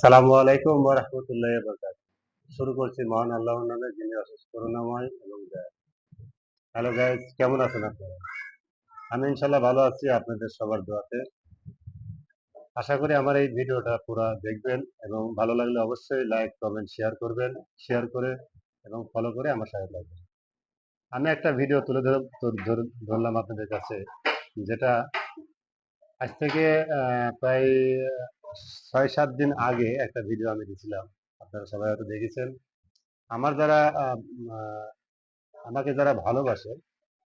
সালামু আলাইকুম শুরু করছি মহান নামে, যিনি অশেষ করুণাময় এবং হ্যালো কেমন আছেন আপনারা? আমি ভালো আছি, আপনাদের সবার দোয়াতে। আশা করি আমার এই ভিডিওটা পুরো দেখবেন এবং ভালো লাগলে অবশ্যই লাইক কমেন্ট শেয়ার করবেন। শেয়ার করে এবং ফলো করে আমার সাথে থাকবেন। আমি একটা ভিডিও তুলে ধর- ধর- ধর- ধরলাম আপনাদের কাছে, যেটা আজ থেকে প্রায় ছয় সাত দিন আগে একটা ভিডিও আমি দিয়েছিলাম আপনারা সবাই হয়তো দেখেছেন। আমার যারা আমাকে যারা ভালোবাসে,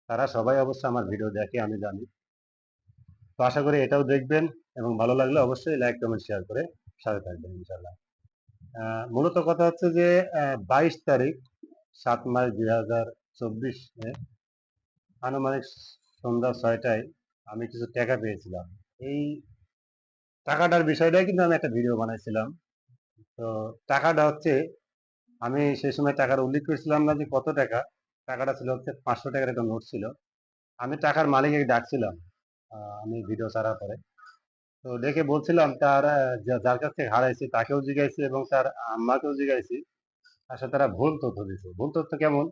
তারা সবাই অবশ্যই আমার ভিডিও দেখে, আমি জানি। তো আশা করি এটাও দেখবেন এবং ভালো লাগলে অবশ্যই লাইক কমেন্ট শেয়ার করে সাথে থাকবেন ইনশাল্লাহ মূলত কথা হচ্ছে যে বাইশ তারিখ, সাত মার্চ দুই হাজার চব্বিশ আনুমানিক সন্ধ্যা ছয়টায় আমি কিছু টাকা পেয়েছিলাম। এই টাকাটার বিষয়টাই কিন্তু আমি একটা ভিডিও বানাইছিলাম। তো টাকাটা হচ্ছে, আমি সেই সময় টাকার উল্লেখ করেছিলাম না যে কত টাকা, টাকাটা ছিল হচ্ছে পাঁচশো টাকার একটা নোট ছিল। আমি টাকার মালিককে ডাকছিলাম আমি ভিডিও ছাড়ার পরে। তো ডেকে বলছিলাম তার যার কাছ থেকে হারাইছি তাকেও জিজ্ঞাসি এবং তার আম্মাকেও জিজ্ঞাসি আসলে তারা ভুল তথ্য দিছে। ভুল তথ্য কেমন?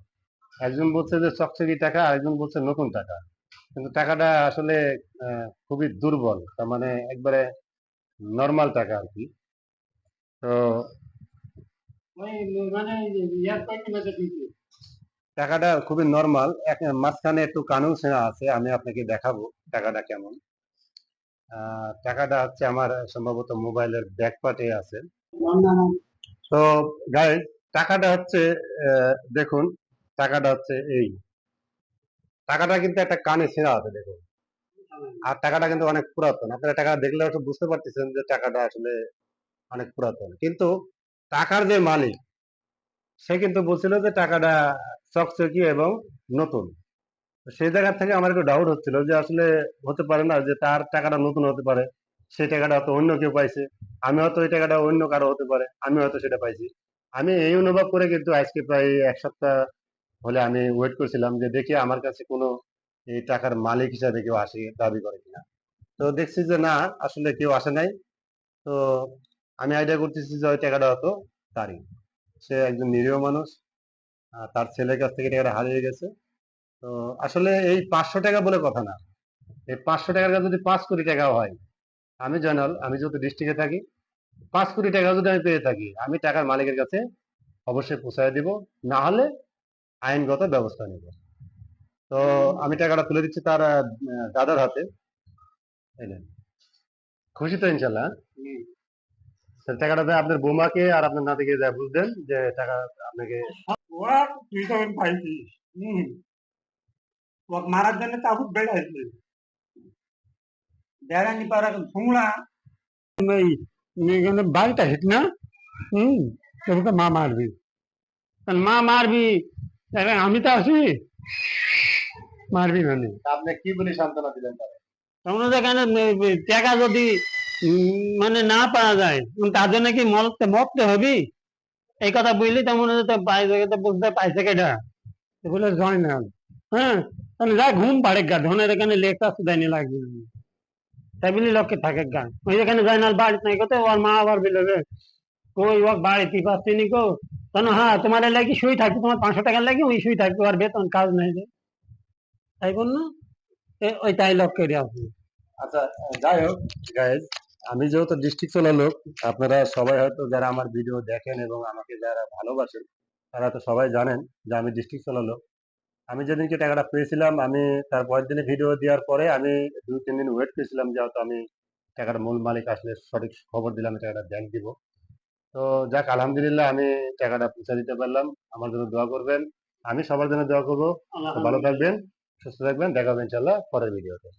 একজন বলছে যে চকচকি টাকা, আরেকজন বলছে নতুন টাকা। কিন্তু টাকাটা আসলে খুবই দুর্বল। তার মানে একবারে নর্মাল টাকা আর কি। তো টাকাটা খুবই নর্মাল মাঝখানে একটু কানুন সেনা আছে আমি আপনাকে দেখাবো টাকাটা কেমন। টাকাটা হচ্ছে আমার সম্ভবত মোবাইলের ব্যাক পার্টে আছে। তো গাইজ টাকাটা হচ্ছে দেখুন টাকাটা হচ্ছে এই। টাকাটা কিন্তু একটা কানে ছেঁড়া আছে দেখুন। আর টাকাটা কিন্তু অনেক পুরাতন। আপনারা টাকা দেখলে হয়তো বুঝতে পারতেছেন যে টাকাটা আসলে অনেক পুরাতন। কিন্তু টাকার যে মালিক, সে কিন্তু বলছিল যে টাকাটা চকচকি এবং নতুন। সেই জায়গা থেকে আমার একটু ডাউট হচ্ছিল যে আসলে হতে পারে না যে তার টাকাটা নতুন হতে পারে, সেই টাকাটা হয়তো অন্য কেউ পাইছে। আমি হয়তো ওই টাকাটা অন্য কারও হতে পারে, আমি হয়তো সেটা পাইছি। আমি এই অনুভব করে কিন্তু আজকে প্রায় এক সপ্তাহ হলে আমি ওয়েট করছিলাম যে দেখি আমার কাছে কোনো এই টাকার মালিক হিসাবে কেউ আসে, দাবি করে কিনা। তো দেখছি যে না, আসলে কেউ আসে নাই। তো আমি আইডিয়া করতেছি যে ওই টাকাটা হয়তো তারই। সে একজন নিরীহ মানুষ তার ছেলের কাছ থেকে টাকাটা হারিয়ে গেছে। তো আসলে এই পাঁচশো টাকা বলে কথা না। এই পাঁচশো টাকার যদি পাঁচ কোটি টাকাও হয়, আমি জয়নাল, আমি যেহেতু ডিস্ট্রিক্টে থাকি, পাঁচ কোটি টাকা যদি আমি পেয়ে থাকি, আমি টাকার মালিকের কাছে অবশ্যই পৌঁছায় দিব। না হলে আইনগত ব্যবস্থা নেব। তো আমি টাকাটা তুলে দিচ্ছি তার দাদার হাতে। খুশি তো ইনশাল্লাহ হ্যাঁ? টাকাটা দেয় আপনার বৌমাকে আর আপনার নাতিকে দেয় বুঝলেন যে টাকা আপনাকে ওরা তুই তো মারার জন্য চাবুক বেড়াইছে বেড়ানি পারা শুনলা এখানে বাড়িটা হিট না হুম তবে তো মা মারবি। কারণ মা মারবি আমি তো আছি মারবি মানে। আপনি কি বলে সান্ত্বনা দিলেন তারা টাকা যদি মানে না পাওয়া যায় মরতে মরতে হবি? এই কথা বুঝলি তো তো বুঝতে পাইছে কেটা। বলে জয় না। হ্যাঁ? তাহলে যা ঘুম পাড়ে গা ধনের এখানে লেখা সুদাইনি লাগবে। তাই বলি লোককে থাকে গা। ওই যেখানে জয়নাল বাড়িতে নাই কত ওর মা আবার বলবে কই ও বাড়িতে পাচ্ছি নি কো? তখন হ্যাঁ তোমার লাগি শুই থাকবে? তোমার পাঁচশো টাকার লাগি ওই শুই থাকবে আর বেতন কাজ নাই যে। তাই বল না এ- ওই তাই লোক করে আসবে। আচ্ছা যাই হোক গাইজ আমি যেহেতু ডিস্ট্রিক্ট চলা লোক আপনারা সবাই হয়তো যারা আমার ভিডিও দেখেন এবং আমাকে যারা ভালোবাসেন তারা তো সবাই জানেন যে আমি ডিস্ট্রিক্ট চলা লোক। আমি যেদিনকে টাকাটা পেয়েছিলাম আমি তার পরের দিনে ভিডিও দেওয়ার পরে আমি দুই তিন দিন ওয়েট করেছিলাম যে হয়তো আমি টাকাটা মূল মালিক আসলে সঠিক খবর দিলাম টাকাটা ব্যাংক দিব। তো যাক আলহামদুলিল্লাহ আমি টাকাটা পৌঁছে দিতে পারলাম। আমার জন্য দোয়া করবেন। আমি সবার জন্য দোয়া করব। ভালো থাকবেন। সুস্থ থাকবেন দেখা হবে ইনশাল্লাহ পরের ভিডিওতে।